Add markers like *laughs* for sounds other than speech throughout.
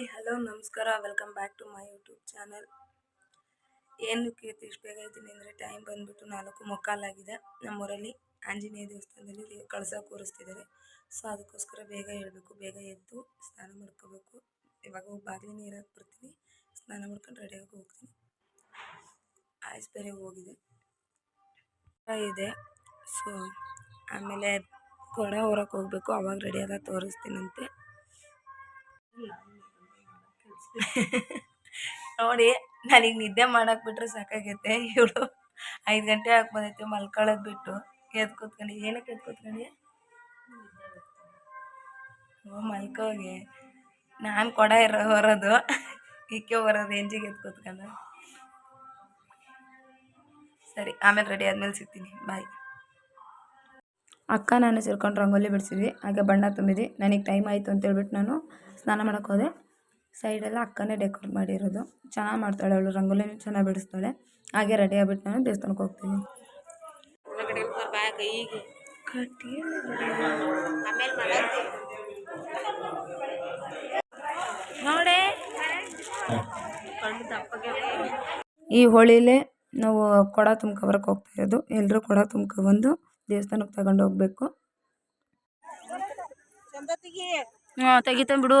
Hi, hello, ನಮಸ್ಕಾರ. Welcome back to my YouTube channel. ಏನು ಕೀರ್ತಿ, ಇಷ್ಟು ಬೇಗ ಇದ್ದೀನಿ ಅಂದರೆ ಟೈಮ್ ಬಂದ್ಬಿಟ್ಟು ನಾಲ್ಕು ಮುಕ್ಕಾಲಾಗಿದೆ ನಮ್ಮೂರಲ್ಲಿ ಆಂಜನೇಯ ದೇವಸ್ಥಾನದಲ್ಲಿ ದೇವ್ ಕಳಸ ಕೂರಿಸ್ತಿದ್ದಾರೆ. ಸೊ, ಅದಕ್ಕೋಸ್ಕರ ಬೇಗ ಹೇಳಬೇಕು ಬೇಗ ಎದ್ದು ಸ್ನಾನ ಮಾಡ್ಕೋಬೇಕು. ಇವಾಗ ಹೋಗಿ ಬಾಗಿಲು ನೀರಾಗಿ ಬರ್ತೀನಿ. ಸ್ನಾನ ಮಾಡ್ಕೊಂಡು ರೆಡಿಯಾಗಿ ಹೋಗ್ತೀನಿ. ಆಯ್ಸ್ ಬೇರೆ ಹೋಗಿದೆ. ಇದೆ. ಸೊ, ಆಮೇಲೆ ಕೊಡ ಹೊರಕ್ಕೆ ಹೋಗಬೇಕು. ಅವಾಗ ರೆಡಿಯಾದ ತೋರಿಸ್ತೀನಂತೆ. *laughs* ನೋಡಿ, ನನಗೆ ನಿದ್ದೆ ಮಾಡಕ್ಕೆ ಬಿಟ್ರೆ ಸಾಕಾಗೈತೆ. ಇವಳು ಐದು ಗಂಟೆ ಹಾಕ್ ಬಂದೈತೆ ಮಲ್ಕೊಳ್ಳೋದು ಬಿಟ್ಟು. ಎದ್ದು ಕೂತ್ಕೊಂಡು. ಏನಕ್ಕೆ ಎದ್ದು ಕೂತ್ಕೊಂಡು? ಓ, ಮಲ್ಕೋಗಿ. ನಾನು ಕೊಡ ಇರೋ ಹೊರೋದು. ಇಕ್ಕೆ ಹೊರೋದು ಎಂಜಿಗೆ ಎದ್ದು ಕೂತ್ಕೊಂಡು. ಸರಿ, ಆಮೇಲೆ ರೆಡಿ ಆದಮೇಲೆ ಸಿಗ್ತೀನಿ. ಬಾಯ್ ಅಕ್ಕ, ನಾನು ಸೇರ್ಕೊಂಡು ರಂಗೋಲಿ ಬಿಡಿಸಿದ್ವಿ. ಹಾಗೆ ಬಣ್ಣ ತುಂಬಿದ್ವಿ. ನನಗೆ ಟೈಮ್ ಆಯಿತು ಅಂತೇಳ್ಬಿಟ್ಟು ನಾನು ಸ್ನಾನ ಮಾಡೋಕ್ಕೆ ಹೋದೆ. ಸೈಡೆಲ್ಲ ಅಕ್ಕನೇ ಡೆಕೋರೇಟ್ ಮಾಡಿರೋದು. ಚೆನ್ನಾಗಿ ಮಾಡ್ತಾಳೆ ಅವಳು. ರಂಗೋಲಿನೂ ಚೆನ್ನಾಗಿ ಬಿಡಿಸ್ತಾಳೆ. ಹಾಗೆ ರೆಡಿ ಆಗ್ಬಿಟ್ಟು ನಾನು ದೇವಸ್ಥಾನಕ್ಕೆ ಹೋಗ್ತೀನಿ. ನೋಡೆ. ಈ ಹೋಳಿಲೇ ನಾವು ಕೊಡ ತುಂಬ್ಕೊಬರಕ್ಕೆ ಹೋಗ್ತಾ ಇರೋದು. ಎಲ್ಲರೂ ಕೊಡ ತುಂಬ್ಕೊಬಂದು ದೇವಸ್ಥಾನಕ್ಕೆ ತಗೊಂಡು ಹೋಗ್ಬೇಕು. ಹಾಂ ತೆಗಿತಾನೆ ಬಿಡು.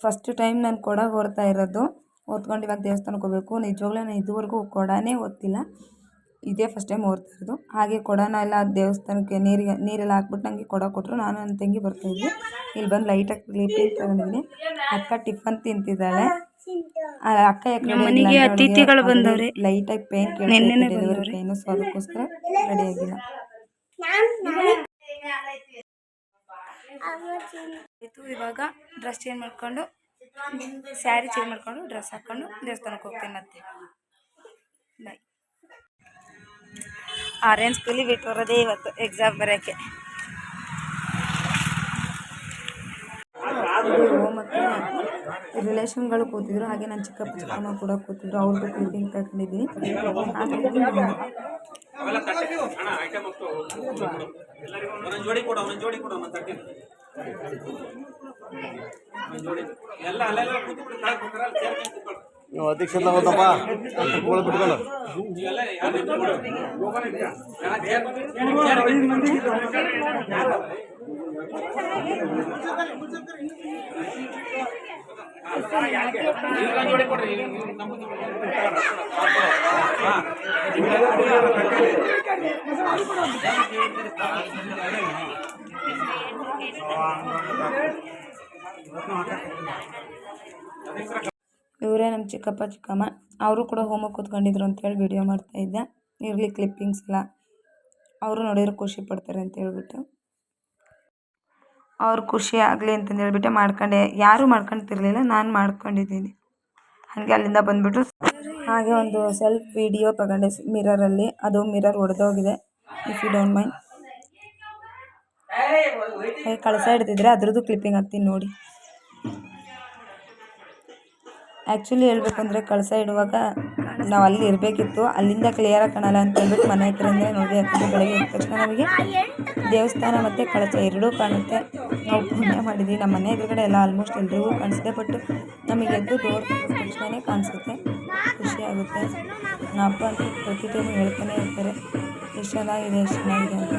ಫಸ್ಟ್ ಟೈಮ್ ನಾನು ಕೊಡ ಹೊರ್ತಾ ಇರೋದು. ಹೊತ್ಕೊಂಡು ಇವಾಗ ದೇವಸ್ಥಾನಕ್ಕೆ ಹೋಗ್ಬೇಕು. ನಿಜವಾಗ್ಲೂ ನಾನು ಇದುವರೆಗೂ ಕೊಡನೇ ಓದ್ತಿಲ್ಲ. ಇದೇ ಫಸ್ಟ್ ಟೈಮ್ ಹೊರ್ತಾ ಇರೋದು. ಹಾಗೆ ಕೊಡನ ಎಲ್ಲ ದೇವಸ್ಥಾನಕ್ಕೆ ನೀರಿಗೆ ನೀರೆಲ್ಲ ಹಾಕ್ಬಿಟ್ಟು ನನಗೆ ಕೊಡ ಕೊಟ್ಟರು ನಾನು ನನ್ನ ತಂಗಿ ಬರ್ತಾಯಿದ್ದೆ ಇಲ್ಲಿ ಬಂದು ಲೈಟಾಗಿ ಕ್ಲಿಪಿಂಗ್ ತಗೊಂಡಿದ್ದೀನಿ ಅಕ್ಕ ಟಿಫನ್ ತಿಂತಿದ್ದಾಳೆ. ಅಕ್ಕ ಯಾಕೆ ಮನೆಗೆ ಅತಿಥಿಗಳು ಬಂದವ್ರೆ. ಲೈಟಾಗಿ ಪೇನ್ ಕೇಳಿ ಪೇನು ಸೊ ಅದಕ್ಕೋಸ್ಕರ ರೆಡಿ ಆಗಿಲ್ಲ. ಆಯಿತು ಇವಾಗ ಡ್ರೆಸ್ ಚೇಂಜ್ ಮಾಡ್ಕೊಂಡು ಸ್ಯಾರಿ ಚೇಂಜ್ ಮಾಡ್ಕೊಂಡು ಡ್ರೆಸ್ ಹಾಕ್ಕೊಂಡು ದೇವಸ್ಥಾನಕ್ಕೆ ಹೋಗ್ತೀನಿ ಮತ್ತೆ. ಬಾಯ್ ಆರೆಂಜ್ ಸ್ಕೂಲಿ ಬಿಟ್ಟು ಬರೋದೇ ಇವತ್ತು ಎಕ್ಸಾಮ್ ಬರೋಕ್ಕೆ. ಮತ್ತು ರಿಲೇಷನ್ಗಳು ಕೂತಿದ್ರು, ಹಾಗೆ ನನ್ನ ಚಿಕ್ಕಪ್ಪ ಚಿಕ್ಕಮ್ಮ ಕೂಡ ಕೂತಿದ್ರು ಅವ್ರದ್ದು ಕ್ಲಿಪ್ಪಿಂಗ್ ತಗೊಂಡಿದ್ದೀನಿ ಅವೆಲ್ಲ ತಟ್ಟೆ ಅಣ್ಣ ಐಟಮ್ ಅಷ್ಟು ಒಂದೊಂದು ಜೋಡಿ ಕೊಡು ಒಂದೊಂದು ಜೋಡಿ ಕೊಡು ಒಂದೊಂದು ತಟ್ಟೆ ಜೋಡಿ. ಎಲ್ಲ ಅಲ್ಲೆಲ್ಲ ಕೂತು ಬಿಟ್ಟು ಕೆಳಗೆ ಕೂತಾರ ಅಲ್ಲಿ ಚೇರ್ ಮೇಲೆ ಕೂತ್ಕೊಳ್ಳಿ ನೀವು ಅಧ್ಯಕ್ಷರ ಹೋದಪ್ಪ ಕುತ್ಕೊಳ್ಳಿ ಬಿಟ್ಕೊಳ್ಳು ನೀವೆಲ್ಲ ಇವರೇ ನಮ್ಮ ಚಿಕ್ಕಪ್ಪ, ಚಿಕ್ಕಮ್ಮ. ಅವರು ಕೂಡ ಹೋಮಕ್ಕೆ ಕೂತ್ಕೊಂಡಿದ್ರು ಅಂತೇಳಿ ವಿಡಿಯೋ ಮಾಡ್ತಾ ಮಾಡ್ತಾಯಿದ್ದೆ ಇರಲಿ ಕ್ಲಿಪ್ಪಿಂಗ್ಸ್ ಎಲ್ಲ. ಅವರು ನೋಡಿದ್ರೆ ಖುಷಿ ಪಡ್ತಾರೆ ಅಂತ ಹೇಳ್ಬಿಟ್ಟು. ಅವ್ರು ಖುಷಿ ಆಗಲಿ ಅಂತಂದು ಹೇಳ್ಬಿಟ್ಟು ಮಾಡ್ಕೊಂಡೆ. ಯಾರೂ ಮಾಡ್ಕೊಂತಿರ್ಲಿಲ್ಲ, ನಾನು ಮಾಡ್ಕೊಂಡಿದ್ದೀನಿ. ಹಾಗೆ ಅಲ್ಲಿಂದ ಬಂದುಬಿಟ್ಟು ಹಾಗೆ ಒಂದು ಸೆಲ್ಫ್ ವಿಡಿಯೋ ತಗೊಂಡೆ ಮಿರರಲ್ಲಿ ಅದು ಮಿರರ್ ಒಡೆದೋಗಿದೆ ಇಫ್ ಯು ಡೋಂಟ್ ಮೈಂಡ್ ಹಾಗೆ ಕಳಸ ಇಡ್ತಿದ್ರೆ ಅದ್ರದ್ದು ಕ್ಲಿಪ್ಪಿಂಗ್ ಹಾಕ್ತೀನಿ ನೋಡಿ. ಆ್ಯಕ್ಚುಲಿ ಹೇಳ್ಬೇಕಂದ್ರೆ ಕಳಸ ಇಡುವಾಗ ನಾವು ಅಲ್ಲಿ ಇರಬೇಕಿತ್ತು. ಅಲ್ಲಿಂದ ಕ್ಲಿಯರಾಗಿ ಕಾಣಲ್ಲ ಅಂತ ಹೇಳ್ಬಿಟ್ಟು ಮನೆ ಹತ್ರದಿಂದ ನೋಡಿ, ಯಾಕಂದರೆ ಬೆಳಗ್ಗೆ ತಕ್ಷಣ ನಮಗೆ ದೇವಸ್ಥಾನ ಮತ್ತು ಕಳಸ ಎರಡೂ ಕಾಣುತ್ತೆ. ನಾವು ಪುಣ್ಯ ಮಾಡಿದ್ವಿ. ನಮ್ಮ ಮನೆ ಎದುರುಗಡೆ ಎಲ್ಲ ಆಲ್ಮೋಸ್ಟ್ ಎಲ್ಲರಿಗೂ ಕಾಣಿಸುತ್ತೆ ಬಟ್ ನಮಗೆ ಎದ್ದು ಡೋರ್ ತಕ್ಷಣವೇ ಕಾಣಿಸುತ್ತೆ ಖುಷಿ ಆಗುತ್ತೆ. ನಮ್ಮ ಅಪ್ಪ ಅಂತೂ ಪ್ರತಿ ಟೈಮು ಹೇಳ್ತಾನೆ ಇರ್ತಾರೆ ಎಷ್ಟು ಚೆನ್ನಾಗಿದೆ ಎಷ್ಟು ಚೆನ್ನಾಗಿದೆ ಅಂತ.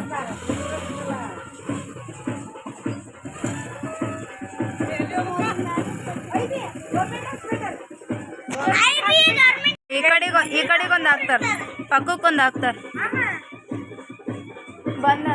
ಈ ಕಡೆಗೆ ಈ ಕಡೆಗೊಂದು ಹಾಕ್ತಾರೆ. ಪಕ್ಕಕ್ಕೊಂದು ಹಾಕ್ತಾರೆ. ಬಂದ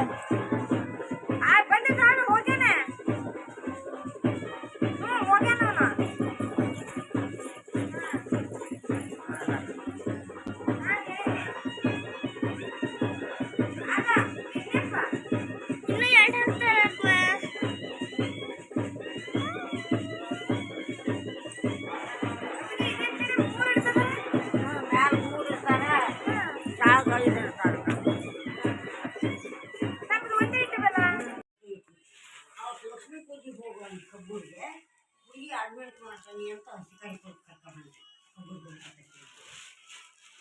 ಅಂತ ಹಸಿಕಾಯಿ ಕೊಟ್ಟು ಕರ್ಕೊಂಡ್ಬಂದೆ ಒಬ್ಬರು ಬರ್ತಾರೆ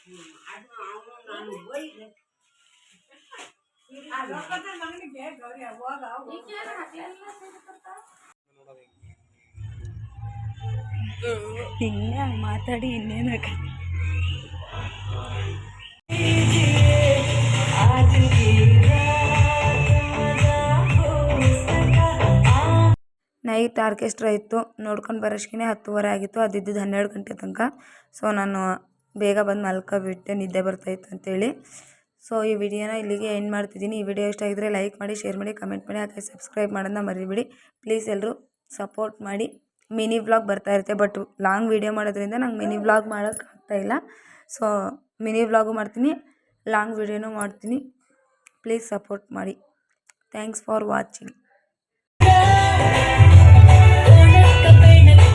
ಹ್ಞೂ ಅದು ಅವನು ನಾನು ಹೋಯ್ದೆ ಹಿಂಗೆ ಮಾತಾಡಿ ಇನ್ನೇನು ನೈಟ್ ಆರ್ಕೆಸ್ಟ್ರಾ ಇತ್ತು. ನೋಡ್ಕೊಂಡು ಬರೋಷ್ಕಿನೇ ಹತ್ತುವರೆ ಆಗಿತ್ತು. ಅದಿದ್ದು ಹನ್ನೆರಡು ಗಂಟೆ ತನಕ. ಸೊ ನಾನು ಬೇಗ ಬಂದು ಮಲ್ಕೊಬಿಟ್ಟೆ. ನಿದ್ದೆ ಬರ್ತಾಯಿತ್ತು ಅಂತೇಳಿ. ಸೊ ಈ ವಿಡಿಯೋನ ಇಲ್ಲಿಗೆ ಎಂಡ್ ಮಾಡ್ತಿದ್ದೀನಿ. ಈ ವಿಡಿಯೋ ಇಷ್ಟ ಆಗಿದ್ರೆ ಲೈಕ್ ಮಾಡಿ ಶೇರ್ ಮಾಡಿ ಕಮೆಂಟ್ ಮಾಡಿ, ಹಾಗೆ ಸಬ್ಸ್ಕ್ರೈಬ್ ಮಾಡೋದನ್ನ ಮರಿಬಿಡಿ. ಪ್ಲೀಸ್ ಎಲ್ಲರೂ ಸಪೋರ್ಟ್ ಮಾಡಿ. ಮಿನಿ ವ್ಲಾಗ್ ಬರ್ತಾ ಇರುತ್ತೆ ಬಟ್ ಲಾಂಗ್ ವಿಡಿಯೋ ಮಾಡೋದ್ರಿಂದ ನಂಗೆ ಮಿನಿ ವ್ಲಾಗ್ ಮಾಡೋಕ್ಕೆ ಆಗ್ತಾಯಿಲ್ಲ ಸೊ ಮಿನಿ ವ್ಲಾಗು ಮಾಡ್ತೀನಿ ಲಾಂಗ್ ವಿಡಿಯೋನೂ ಮಾಡ್ತೀನಿ. ಪ್ಲೀಸ್ ಸಪೋರ್ಟ್ ಮಾಡಿ. Thanks for watching